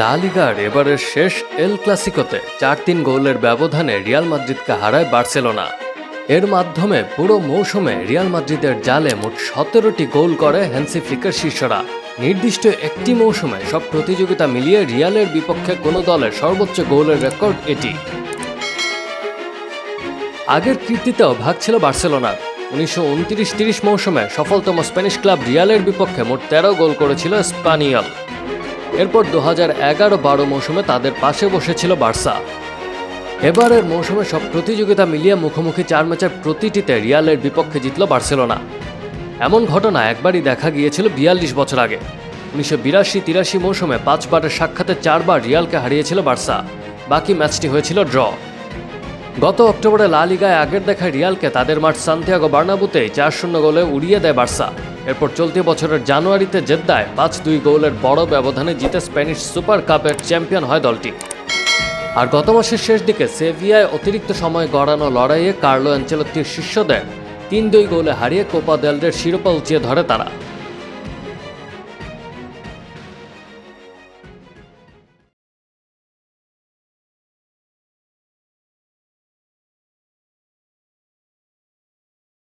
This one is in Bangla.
লা লিগার এবারের শেষ এল ক্লাসিকোতে চার তিন গোলের ব্যবধানে রিয়াল মাদ্রিদকে হারায় বার্সেলোনা। এর মাধ্যমে পুরো মৌসুমে রিয়াল মাদ্রিদের জালে মোট সতেরোটি গোল করে হ্যান্সি ফ্লিকের শিষ্যরা নির্দিষ্ট একটি মৌসুমে সব প্রতিযোগিতা মিলিয়ে রিয়ালের বিপক্ষে কোনো দলের সর্বোচ্চ গোলের রেকর্ড এটি। আগের কীর্তিতেও ভাগ ছিল বার্সেলোনার উনিশশো উনত্রিশ তিরিশ মৌসুমে সফলতম স্প্যানিশ ক্লাব রিয়ালের বিপক্ষে মোট তেরো গোল করেছিল স্পানিয়াল এরপর দু হাজার এগারো বারো মৌসুমে তাদের পাশে বসেছিল বার্সা। এবারের মৌসুমে সব প্রতিযোগিতা মিলিয়ে মুখোমুখি চার ম্যাচের প্রতিটিতে রিয়ালের বিপক্ষে জিতল বার্সেলোনা। এমন ঘটনা একবারই দেখা গিয়েছিল বিয়াল্লিশ বছর আগে। উনিশশো বিরাশি তিরাশি মৌসুমে পাঁচবারের সাক্ষাতে চারবার রিয়ালকে হারিয়েছিল বার্সা। বাকি ম্যাচটি হয়েছিল ড্র। গত অক্টোবরে লা লিগায় আগের দেখায় রিয়ালকে তাদের মাঠ সান্তিয়াগো বার্নাবুতে চার শূন্য গোলে উড়িয়ে দেয় বার্সা। এরপর চলতি বছরের জানুয়ারিতে জেদ্দায় পাঁচ দুই গোলের বড় ব্যবধানে জিতে স্প্যানিশ সুপার কাপের চ্যাম্পিয়ন হয় দলটি। আর গত মাসের শেষ দিকে সেভিয়ায় অতিরিক্ত সময় গড়ানো লড়াইয়ে কার্লো অ্যাঞ্চেলত্তির শিষ্যদের তিন দুই গোলে হারিয়ে কোপা দেলদের শিরোপা উঁচিয়ে ধরে তারা।